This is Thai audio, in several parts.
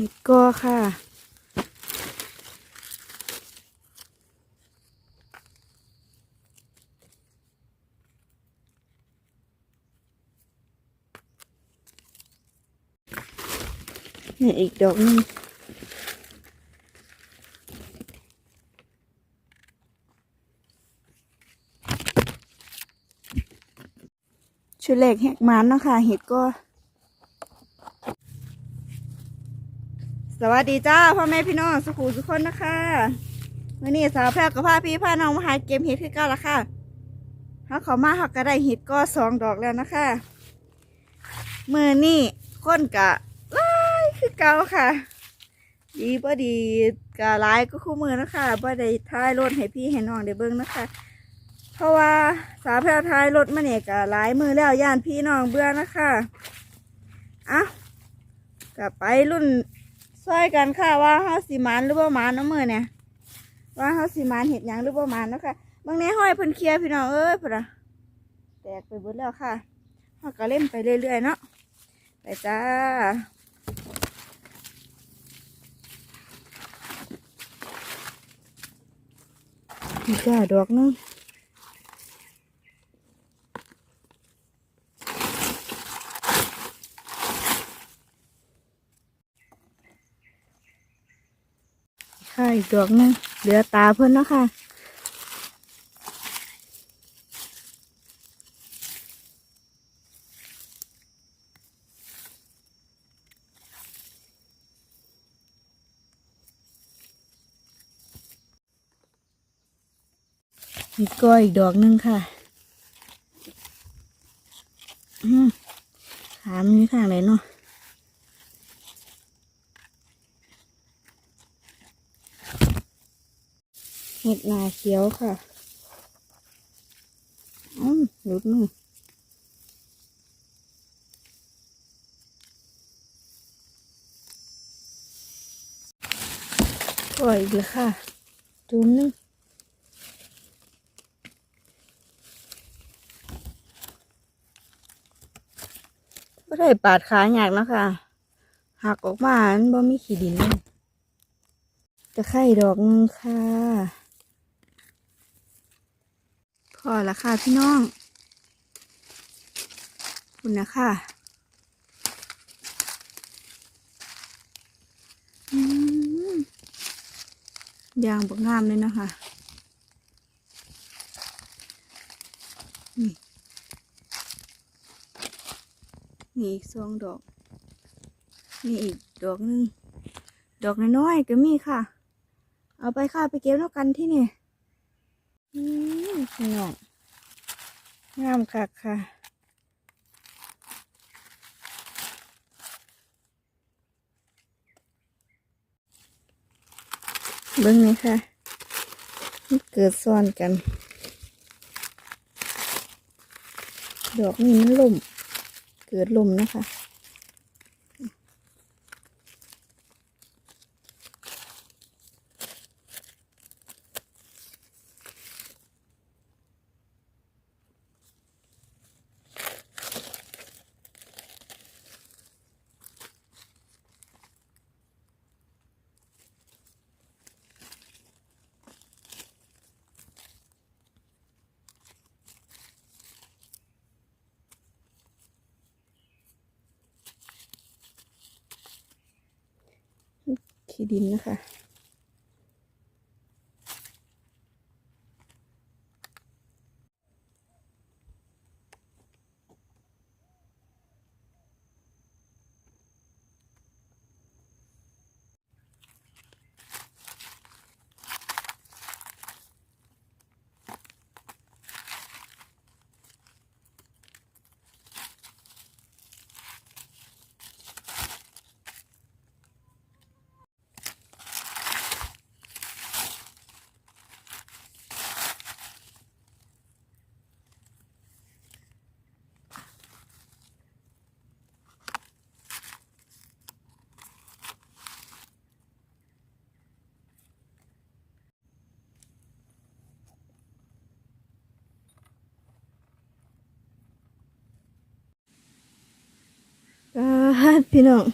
นี่ก็ค่ะ นี่อีกดอกนึงชุดเล็กแหกมันเนาะค่ะเห็ดก็ สวัสดีจ้าพ่อแม่พี่น้องสุขูทุกคนนะคะวันนี้สาวแพรกับพาพี่พาน้องมาหาเกมเห็ดคือเก้าละค่ะเขาเขามาหักก็ได้เห็ดก็สองดอกแล้วนะคะมือนี่คนกะไล่คือเก้าค่ะ ดีบ่ดีกะร้ายก็คู่มือนะคะบ่ได้ท้ายรถให้พี่ให้น้องได้เบิ่งนะคะ เพราะว่าสาวแพรท้ายรถมาเนี่ยกะลายมือแล้วย่านพี่น้องเบื่อนะคะอะกะไปรุ่น ซอยกันค่ะว่าเฮาสิหมานหรือบ่หมานเนาะมือเนี่ยว่าเฮาสิหมานเห็ดหยังหรือบ่หมานเนาะค่ะบางแน่ห้อยเพิ่นเคลียร์พี่น้องเอ้ยพุ่นน่ะแตกไปเบิดแล้วค่ะเฮาก็เล่นไปเรื่อยๆเนาะไปจ้านี่จ้าดอกนึง อีกดอกนึงเหลือตาเพิ่อนเนาะค่ะนี่ก็อีกดอกนึงค่ะอืมขามันอยู่ข้างไหนเนาะ เห็ดนาเขียวค่ะ อืมหลุดมือปล่อยอีกแล้วค่ะจุ่มหนึงไม่ได้ปาดขาอยากนะคะ หักออกมาอันบ่มีขี้ดินจะไข่ดอกนึงค่ะ พอละค่ะพี่น้อง คุณนะค่ะยางบกงามเลยนะคะนี่นี่อีกสองดอก นี่อีกดอกหนึง ดอกน้อยๆก็มีค่ะ เอาไปค่ะไปเก็บแล้วกันที่นี่ พี่น้องงามคักค่ะเบิ้งนี่ค่ะมันเกิดซ้อนกัน ดอกนี้มันล่ม เกิดล่มนะคะ ขี้ดินนะคะ อ่าพี่น้อง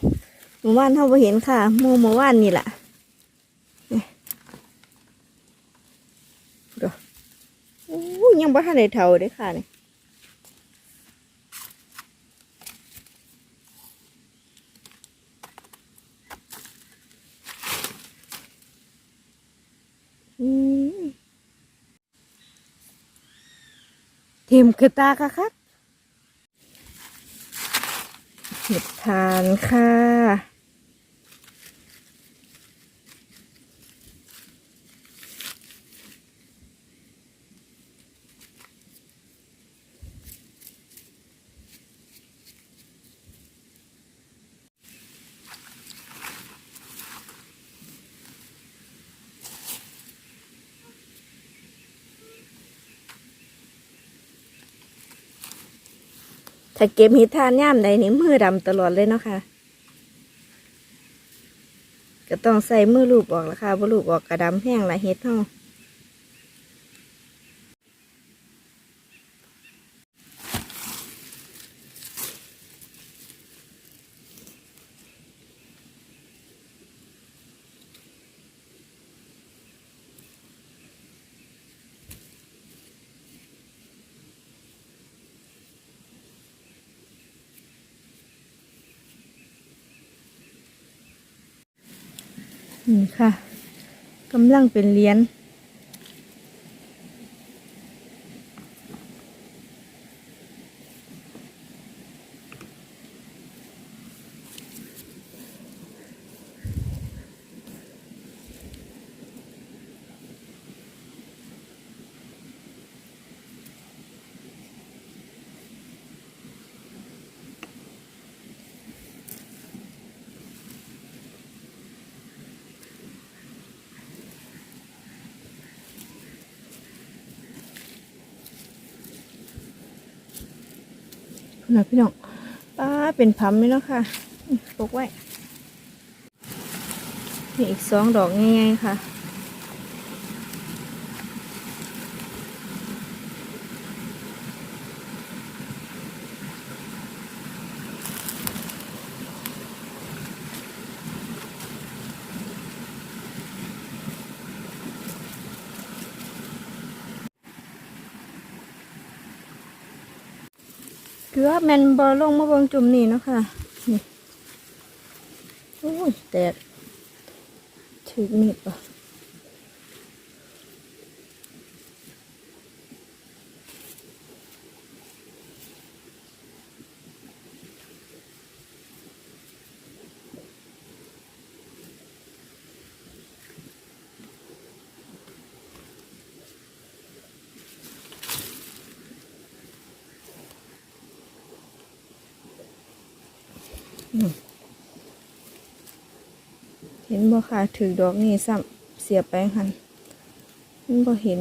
เมื่อวานเขาบ่เห็นค่ะหมูเมื่อวานนี่แหละดูอู้ยังบ่ทันได้เท่าเด้ค่ะนี่เทียมคือตาค่ะคัก เห็ดทานค่ะ แต่เก็บเห็ดทานย่ามใดนี่มือดำตลอดเลยเนาะค่ะ ก็ต้องใส่มือลูบออกละค่ะบ่ลูบออกกระดำแห้งละเห็ดเฮา นี่ค่ะกำลังเป็นเหรียญ นะพี่น้องป้าเป็นพัมไหมเนาะค่ะปกไว้นี่อีกสองดอกง่ายๆค่ะ เกือบแมนบอลลงมาเบงจุ่มนี่เนาะค่ะนี่โอ้ยแตกถึกมีดปะ เห็นบ่ค่ะถือดอกนี่ซ้ำเสียไปหันมันบ่เห็น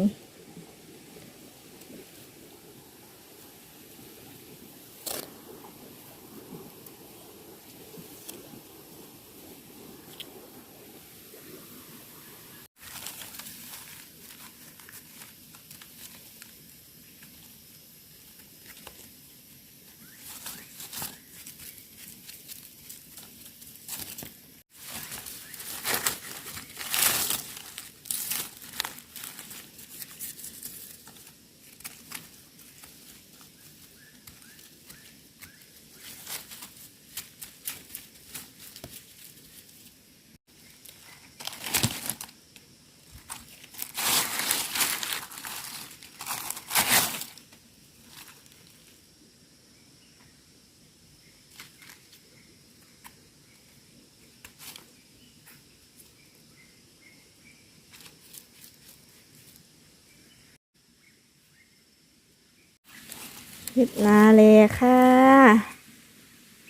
เห็ดนาเลค่ะ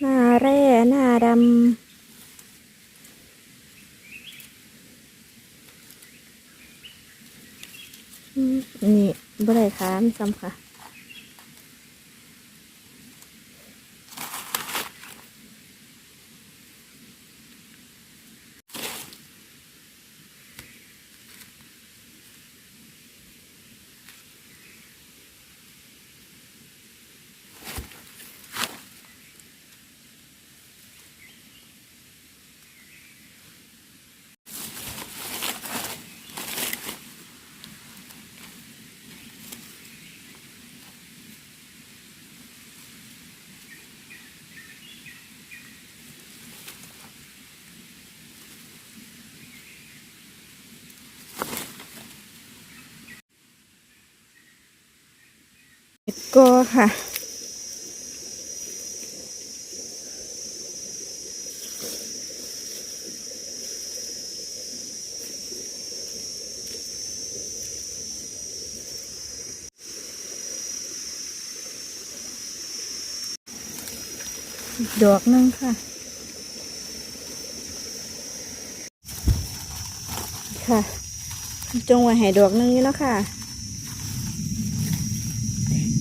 หน้าแร่หน้าดำนี่บ่ได้ค้ามซ้ำค่ะ ก็ค่ะ ดอกหนึงค่ะค่ะ จงไว้ให้ดอกหนึงอยู่เนาะค่ะ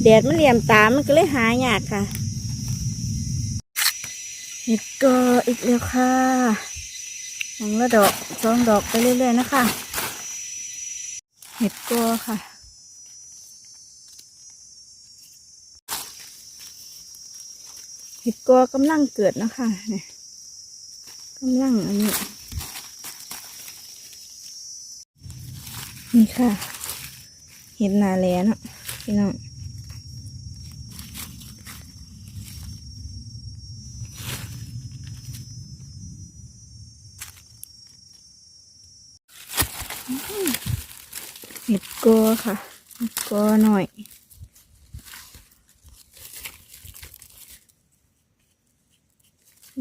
แดดมันเหลี่ยมตามันก็เลยหายากค่ะเห็ดก็อีกแล้วค่ะหนึ่งละดอกสองดอกไปเรื่อยๆนะคะ เห็ดก็ค่ะเห็ดกอกำลังเกิดนะคะเนี่ยกำลังอันนี้ นี่ค่ะ เห็ดนาแลเนาะพี่น้อง เห็ดกอค่ะเห็ดกอหน่อย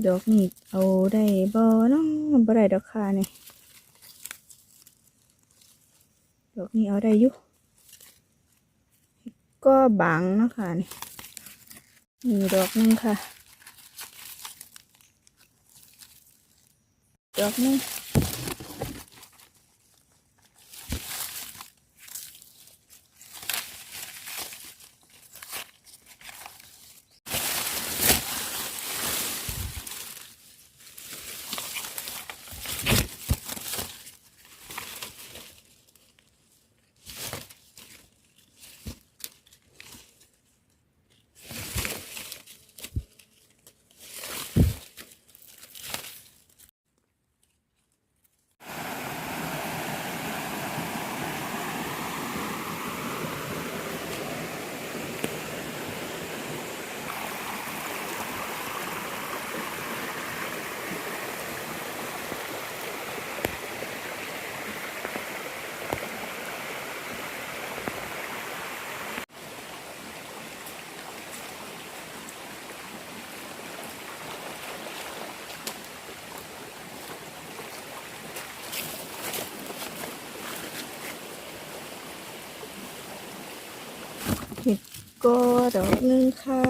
ดอกนี่เอาได้บ่เนาะบ่ได้ดอกค่ะนี่ดอกนี้เอาได้อยู่ก็บางเนาะค่ะนี่มีดอกนึงค่ะ ดอกนึง เห็ดก็ดอกหนึงค่ะ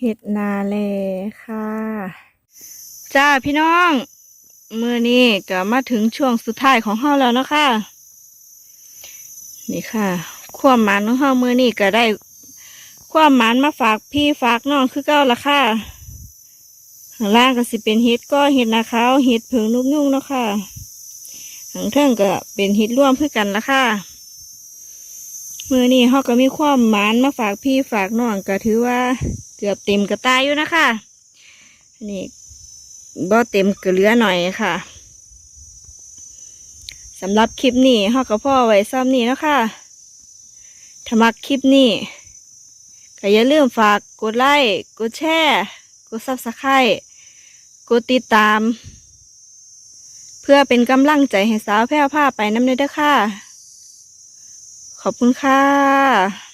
เห็ดนาแลค่ะ จ้าพี่น้องมือนี้ก็มาถึงช่วงสุดท้ายของเฮาแล้วเนาะค่ะ นี่ค่ะความหมานของเฮามือนี้ก็ได้ ความหมานมาฝากพี่ฝากน้องคือเก้าละค่ะ ข้างล่างก็สิเป็นเห็ดก็เห็ดนาขาวเห็ดเผิงลูกยุ่งเนาะค่ะข้างเทิงก็เป็นเห็ดร่วมเพื่อกันละค่ะมือนี้เขาก็มีความหมานมาฝากพี่ฝากน้องก็ถือว่าเกือบเต็มกระตายอยู่นะคะนนี้บ่เต็มก็เหลือหน่อยค่ะสำหรับคลิปนี้เขาก็พ่อไว้ซ้ำนี้เนะคะถ้ามักคลิปนี้ก็อย่าลืมฝากกดไลค์กดแชร์กดซับสไครต์ กดติดตาม เพื่อเป็นกำลังใจให้สาวแพร่ผ้าไปน้ำเนเด้อค่ะ ขอบคุณค่ะ